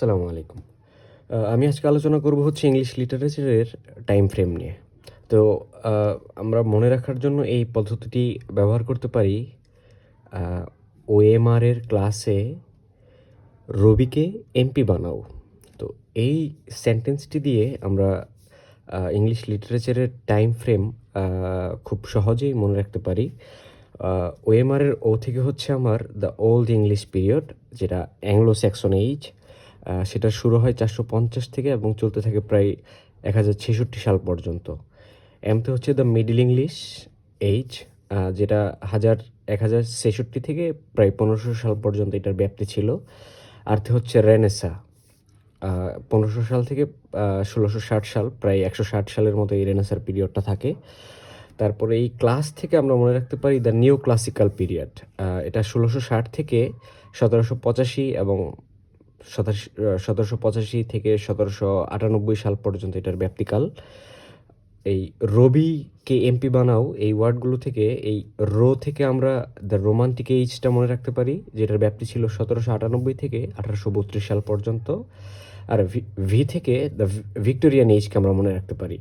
আসসালামু আলাইকুম। আমি আজকে আলোচনা করব হচ্ছে ইংলিশ লিটারেচারের টাইম ফ্রেম নিয়ে। তো আমরা মনে রাখার জন্য এই পদ্ধতিটি ব্যবহার করতে পারি ওএমআর এর ক্লাসে রবিকে এমপি বানাও। তো, এই সেন্টেন্সটি দিয়ে আমরা ইংলিশ লিটারেচারের টাইম ফ্রেম খুব সহজেই মনে রাখতে পারি। ওএমআর এর ও থেকে হচ্ছে আমার দ্য ওল্ড ইংলিশ পিরিয়ড যেটা অ্যাংলো স্যাক্সন এইজ সেটা শুরু হয় চারশো পঞ্চাশ থেকে এবং চলতে থাকে প্রায় এক হাজার ছেষট্টি সাল পর্যন্ত। এমতে হচ্ছে দ্য মিডল ইংলিশ এইচ যেটা হাজার, এক হাজার ছেষট্টি থেকে প্রায় পনেরোশো সাল পর্যন্ত এটার ব্যাপ্তি ছিল। আর্থে হচ্ছে রেনেসা পনেরোশো সাল থেকে ষোলোশো ষাট সাল, প্রায় একশো ষাট সালের মতো এই রেনেসার পিরিয়ডটা থাকে। তারপরে এই ক্লাস থেকে আমরা মনে রাখতে পারি দ্য নিউ ক্লাসিক্যাল পিরিয়ড এটা ষোলোশো ষাট থেকে সতেরোশো পঁচাশি এবং সতেরোশো পঁচাশি থেকে সতেরোশো আটানব্বই সাল পর্যন্ত এটার ব্যাপ্তিকাল এই রবিকে এমপি বানাও, এই ওয়ার্ডগুলো থেকে, এই রো থেকে আমরা দ্য রোমান্টিক এইচটা মনে রাখতে পারি, যেটার ব্যাপ্তি ছিল সতেরোশো আটানব্বই থেকে আঠারোশো বত্রিশ সাল পর্যন্ত। আর ভি থেকে দ্য ভিক্টোরিয়ান এইজকে আমরা মনে রাখতে পারি।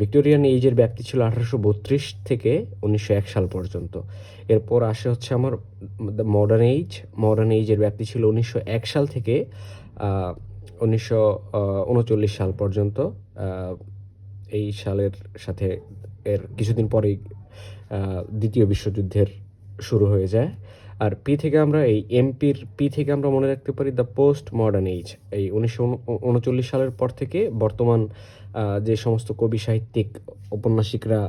ভিক্টোরিয়ান এইজের ব্যাপ্তি ছিল আঠারোশো বত্রিশ থেকে উনিশশো এক সাল পর্যন্ত। এরপর আসে হচ্ছে আমার দ্য মডার্ন এইজ মডার্ন এইজের ব্যাপ্তি ছিল উনিশশো এক সাল থেকে উনিশশো উনচল্লিশ সাল পর্যন্ত। এই সালের সাথে এর কিছুদিন পরেই দ্বিতীয় বিশ্বযুদ্ধের শুরু হয়ে যায়। আর পি থেকে আমরা এই এমপির পি থেকে আমরা মনে রাখতে পারি দ্য পোস্ট মডার্ন এইজ এই উনিশশো উনচল্লিশ সালের পর থেকে বর্তমান যে সমস্ত কবি সাহিত্যিক, ঔপন্যাসিকরা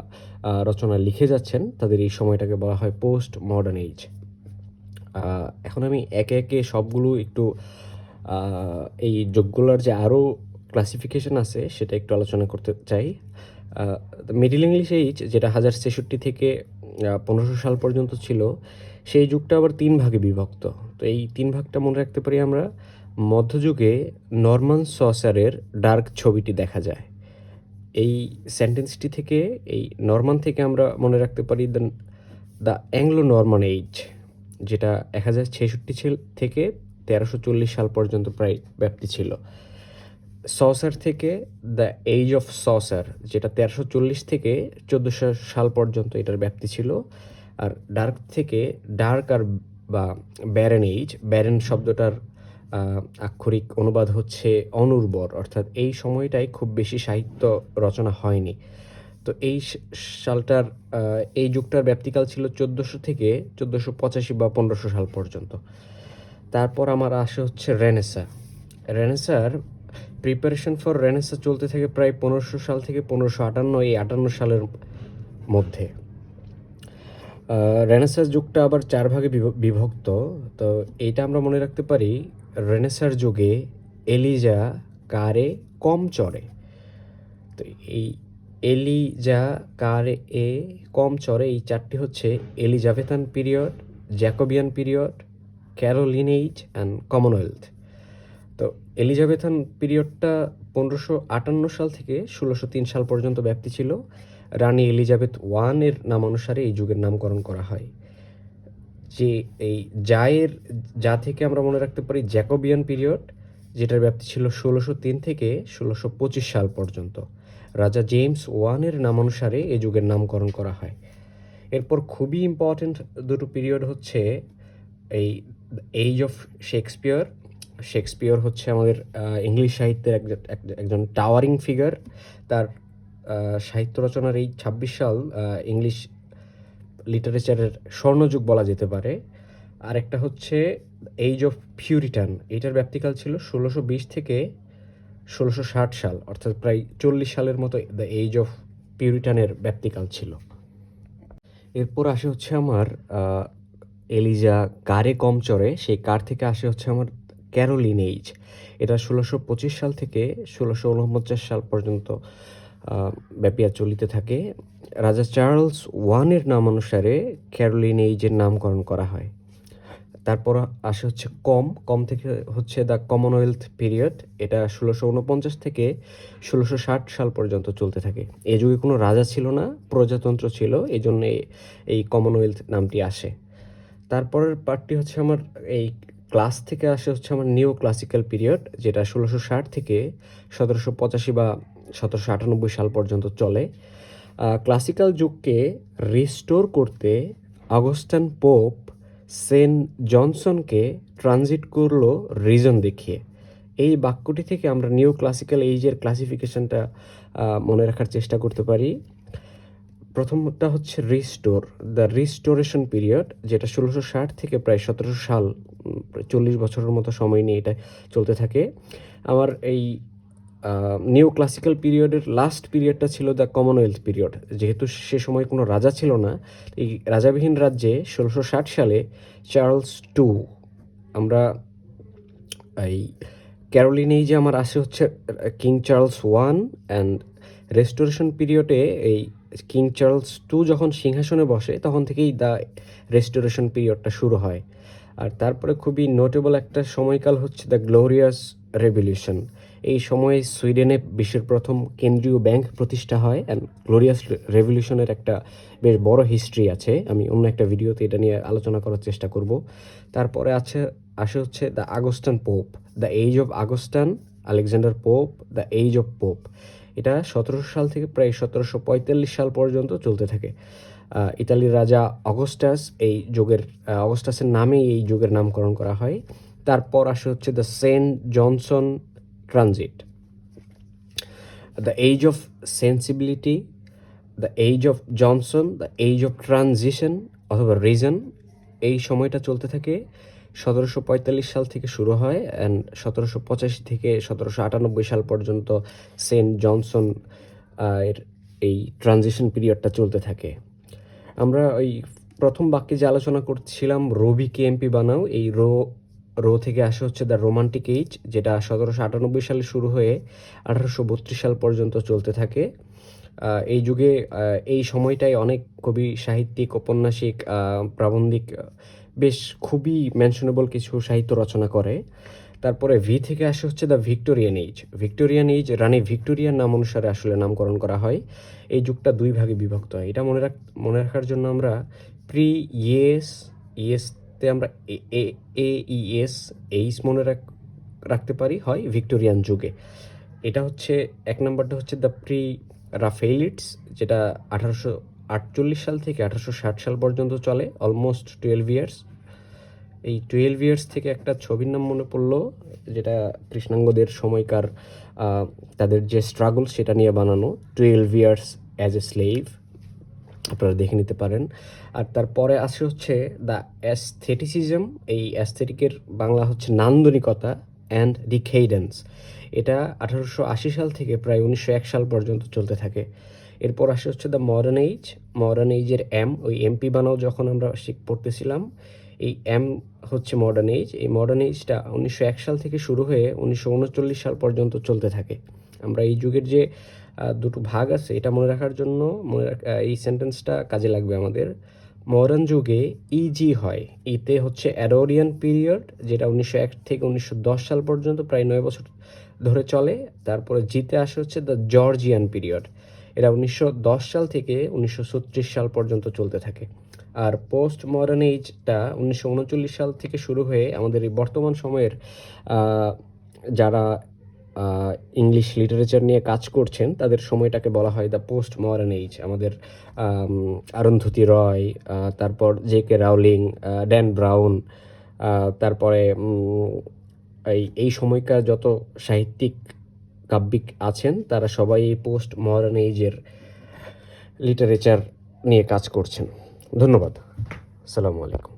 রচনা লিখে যাচ্ছেন, তাদের এই সময়টাকে বলা হয় পোস্ট মডার্ন এইজ এখন আমি একে একে সবগুলো একটু এই যোগগুলোর যে আরও ক্লাসিফিকেশন আছে, সেটা একটু আলোচনা করতে চাই। মিডিল ইংলিশ এইজ যেটা হাজার ছেষট্টি থেকে পনেরোশো সাল পর্যন্ত ছিল সেই যুগটা আবার তিন ভাগে বিভক্ত। তো এই তিন ভাগটা মনে রাখতে পারি আমরা, মধ্যযুগে নরমান সসারের ডার্ক ছবিটি দেখা যায়। এই সেন্টেন্সটি থেকে, এই নরমান থেকে আমরা মনে রাখতে পারি the the Anglo Norman age যেটা এক হাজার ছেষট্টি থেকে তেরোশো চল্লিশ সাল পর্যন্ত প্রায় ব্যাপ্তি ছিল। সসার থেকে দ্য এইজ অফ সসার, যেটা তেরোশো চল্লিশ থেকে চোদ্দোশো সাল পর্যন্ত এটার ব্যাপ্তি ছিল। আর ডার্ক থেকে ডার্ক আর বা ব্যারেন এইজ ব্যারেন শব্দটার আক্ষরিক অনুবাদ হচ্ছে অনুর্বর, অর্থাৎ এই সময়টাই খুব বেশি সাহিত্য রচনা হয়নি। তো এই সালটার এই যুগটার ব্যাপ্তিকাল ছিল চোদ্দোশো থেকে চোদ্দোশো পঁচাশি বা পনেরোশো সাল পর্যন্ত। তারপর আমার আসে হচ্ছে রেনেসা রেনেসার প্রিপারেশন ফর রেনেসা চলতে থাকে প্রায় পনেরোশো সাল থেকে পনেরোশো আটান্ন, এই আটান্ন সালের মধ্যে। রেনেসার যুগটা আবার চার ভাগে বিভ- বিভক্ত। তো এইটা আমরা মনে রাখতে পারি রেনেসার যুগে এলিজা কারে কম চড়ে। তো এই এলিজা কারে এ কম চড়ে, এই চারটি হচ্ছে Elizabethan period, Jacobean period Caroline age and Commonwealth. তো এলিজাবেথান পিরিয়ডটা পনেরোশো আটান্ন সাল থেকে ষোলোশো তিন সাল পর্যন্ত ব্যাপ্তি ছিল। রানী এলিজাবেথ ওয়ানের নাম অনুসারে এই যুগের নামকরণ করা হয়। যে এই জায়ের, যা থেকে আমরা মনে রাখতে পারি জ্যাকোবিয়ান পিরিয়ড, যেটার ব্যাপ্তি ছিল ষোলোশো তিন থেকে ষোলোশো পঁচিশ সাল পর্যন্ত। রাজা জেমস ওয়ানের নাম অনুসারে এই যুগের নামকরণ করা হয়। এরপর খুবই ইম্পর্ট্যান্ট দুটো পিরিয়ড হচ্ছে এই এইজ অফ শেক্সপিয়র শেক্সপিয়র হচ্ছে আমাদের ইংলিশ সাহিত্যের একজন এক- একজন টাওয়ারিং ফিগার তার সাহিত্য রচনার এই ছাব্বিশ সাল ইংলিশ লিটারেচারের স্বর্ণযুগ বলা যেতে পারে। আরেকটা হচ্ছে এইজ অফ পিউরিটান এটার ব্যাপ্তিকাল ছিল ষোলোশো বিশ থেকে ষোলোশো ষাট সাল, অর্থাৎ প্রায় চল্লিশ সালের মতো দ্য এইজ অফ পিউরিটানের ব্যাপ্তিকাল ছিল। এরপর আসে হচ্ছে আমার এলিজা কারে কম চড়ে সেই কার থেকে আসে হচ্ছে আমার ক্যারোলিন এইজ এটা ষোলোশো পঁচিশ সাল থেকে ষোলোশো উনপঞ্চাশ সাল পর্যন্ত ব্যাপিয়া চলিতে থাকে। রাজা চার্লস ওয়ানের নাম অনুসারে ক্যারোলিন এইজের নামকরণ করা হয়, তারপর আসে হচ্ছে কম। কম থেকে হচ্ছে দ্য কমনওয়েলথ পিরিয়ড, এটা ষোলোশো উনপঞ্চাশ থেকে ষোলোশো ষাট সাল পর্যন্ত চলতে থাকে। এই যুগে কোনো রাজা ছিল না, প্রজাতন্ত্র ছিল এই জন্য এই কমনওয়েলথ নামটি আসে। তারপরের পার্টটি হচ্ছে আমার এই ক্লাস থেকে আসে হচ্ছে আমার নিও ক্লাসিক্যাল পিরিয়ড যেটা ষোলোশো ষাট থেকে সতেরোশো পঁচাশি বা সতেরোশো আটানব্বই সাল পর্যন্ত চলে। ক্লাসিক্যাল যুগকে রিস্টোর করতে অগস্টান পোপ সেন্ট জনসনকে ট্রানজিট করল রিজন দেখিয়ে। এই বাক্যটি থেকে আমরা নিউ ক্লাসিক্যাল এইজের ক্লাসিফিকেশনটা মনে রাখার চেষ্টা করতে পারি। প্রথমটা হচ্ছে রিস্টোর দ্য রিস্টোরেশন পিরিয়ড যেটা ষোলোশো ষাট থেকে প্রায় সতেরোশো সাল চল্লিশ বছরের মতো সময় নিয়ে এটা চলতে থাকে। আমার এই নিউ ক্লাসিক্যাল পিরিয়ডের লাস্ট পিরিয়ডটা ছিল দ্য কমনওয়েলথ পিরিয়ড যেহেতু সে সময় কোনো রাজা ছিল না, এই রাজাবিহীন রাজ্যে ষোলোশো ষাট সালে চার্লস টু, আমরা এই ক্যারোলিনেই যে আমার আসে হচ্ছে King Charles one and restoration পিরিয়ডে এই কিং চার্লস টু যখন সিংহাসনে বসে, তখন থেকেই দ্য রেস্টোরেশন পিরিয়ডটা শুরু হয়। আর তারপরে খুবই নোটেবল একটা সময়কাল হচ্ছে দ্য গ্লোরিয়াস রেভলিউশন এই সময়ে সুইডেনে বিশ্বের প্রথম কেন্দ্রীয় ব্যাংক প্রতিষ্ঠা হয় অ্যান্ড গ্লোরিয়াস রেভলিউশনের একটা বেশ বড় হিস্ট্রি আছে। আমি অন্য একটা ভিডিওতে এটা নিয়ে আলোচনা করার চেষ্টা করব। তারপরে আছে, আসে হচ্ছে the Augustan Pope the age of Augustan Alexander Pope the age of Pope এটা সতেরোশো সাল থেকে প্রায় সতেরোশো পঁয়তাল্লিশ সাল পর্যন্ত চলতে থাকে। ইতালির রাজা অগস্টাস এই যুগের অগস্টাসের নামেই এই যুগের নামকরণ করা হয়। তারপর আসে হচ্ছে the saint Johnson transit the age of sensibility the age of Johnson the age of transition অথবা রিজন এই সময়টা চলতে থাকে সতেরোশো পঁয়তাল্লিশ সাল থেকে শুরু হয় অ্যান্ড সতেরোশো পঁচাশি থেকে সতেরোশো আটানব্বই সাল পর্যন্ত সেন্ট জনসন এর এই ট্রানজিশন পিরিয়ডটা চলতে থাকে। আমরা ওই প্রথম বাক্যে যে আলোচনা করছিলাম রবিকে এমপি বানাও, এই রো রো থেকে আসে হচ্ছে দ্য রোমান্টিক এইজ যেটা সতেরোশো আটানব্বই সালে শুরু হয়ে আঠারোশো বত্রিশ সাল পর্যন্ত চলতে থাকে। এই যুগে এই সময়টায় অনেক কবি, সাহিত্যিক ঔপন্যাসিক প্রাবন্ধিক, বেশ খুবই মেনশনেবল কিছু সাহিত্য রচনা করে। তারপরে ভি থেকে আসে হচ্ছে the Victorian age Victorian age রানী ভিক্টোরিয়ার নাম অনুসারে আসলে নামকরণ করা হয়। এই যুগটা দুই ভাগে বিভক্ত হয়। এটা মনে রাখ, মনে রাখার জন্য আমরা প্রি ইয়েস ইয়েসতে আমরা এ এ ইএস এইস মনে রাখ, রাখতে পারি, হয় ভিক্টোরিয়ান যুগে। এটা হচ্ছে, এক নম্বরটা হচ্ছে দ্য প্রি রাফেলিটস যেটা আঠারোশো আটচল্লিশ সাল থেকে আঠারোশো ষাট সাল পর্যন্ত চলে অলমোস্ট টুয়েলভ ইয়ার্স এই টুয়েলভ ইয়ার্স থেকে একটা ছবির নাম মনে পড়ল, যেটা কৃষ্ণাঙ্গদের সময়কার তাদের যে স্ট্রাগল সেটা নিয়ে বানানো twelve years as a slave আপনারা দেখে নিতে পারেন। আর তারপরে আসে হচ্ছে দ্য অ্যাস্থেটিসিজম এই অ্যাস্থেটিকের বাংলা হচ্ছে নান্দনিকতা অ্যান্ড ডিখেইডেন্স এটা আঠারোশো আশি সাল থেকে প্রায় উনিশশো এক সাল পর্যন্ত চলতে থাকে। এরপর আসে হচ্ছে দ্য মডার্ন এইজ মডার্ন এইজের এম ওই এমপি বানাও যখন আমরা পড়তেছিলাম। এই এম হচ্ছে মডার্ন এইজ এই মডার্ন এইজটা উনিশশো এক সাল থেকে শুরু হয়ে উনিশশো উনচল্লিশ সাল পর্যন্ত চলতে থাকে। আমরা এই যুগের যে দুটো ভাগ আছে। এটা মনে রাখার জন্য মনে এই সেন্টেন্সটা কাজে লাগবে আমাদের। মডার্ন যুগে ইজি হয়। ইতে হচ্ছে অ্যাডোরিয়ান পিরিয়ড যেটা উনিশশো এক থেকে উনিশশো দশ সাল পর্যন্ত প্রায় নয় বছর ধরে চলে। তারপরে জিতে আসে হচ্ছে দ্য জর্জিয়ান পিরিয়ড এটা উনিশশো দশ সাল থেকে উনিশশো সাল পর্যন্ত চলতে থাকে। আর পোস্ট মডার্ন এইজটা উনিশশো উনচল্লিশ সাল থেকে শুরু হয়ে আমাদের এই বর্তমান সময়ের যারা ইংলিশ লিটারেচার নিয়ে কাজ করছেন, তাদের সময়টাকে বলা হয় দ্য পোস্ট মডার্ন এইজ আমাদের অরুন্ধতী রয় তারপর J K Rowling Dan Brown তারপরে এই এই সময়কার যত সাহিত্যিক কাব্যিক আছেন, তারা সবাই এই পোস্ট মডার্ন এইজের লিটারেচার নিয়ে কাজ করছেন। ধন্যবাদ। আসসালামু আলাইকুম।